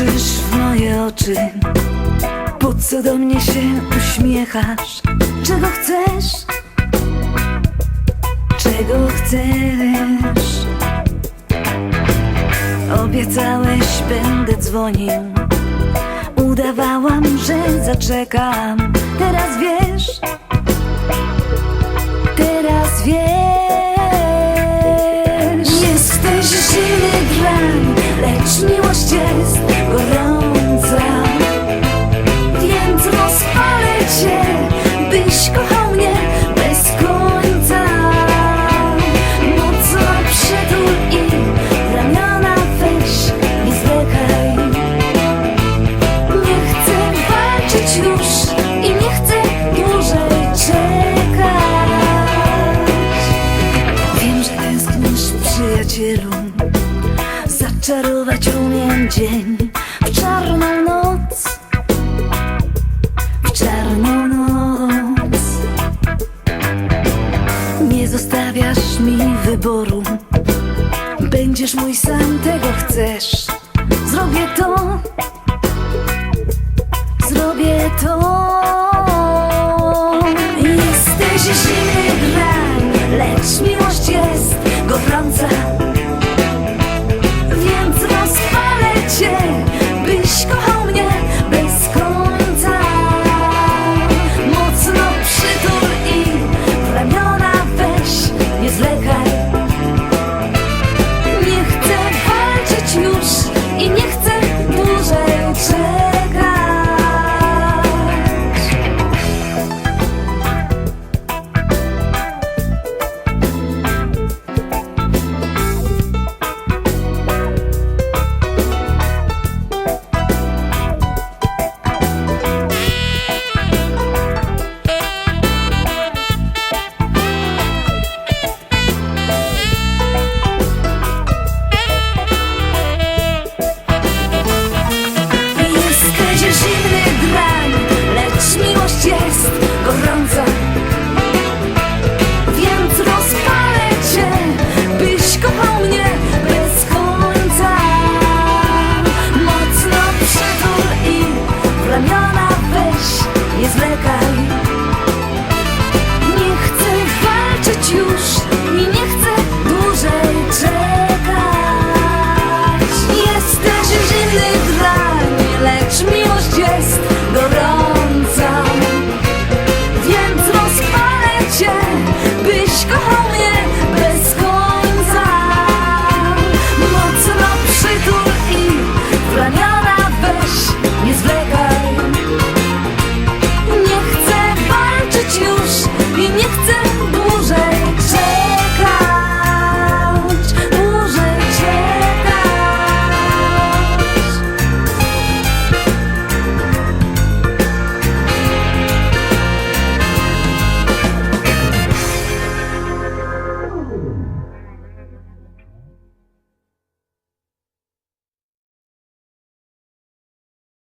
patrzysz w moje oczy? Po co do mnie się uśmiechasz? Czego chcesz? Czego chcesz? Obiecałeś, będę dzwonił Udawałam, że zaczekam przyjacielu Zaczarować umiem dzień w czarną noc. W czarną noc. Nie zostawiasz mi wyboru. Będziesz mój sam, tego chcesz. Zrobię to. Zrobię to. Jesteś zimny grań, lecz mi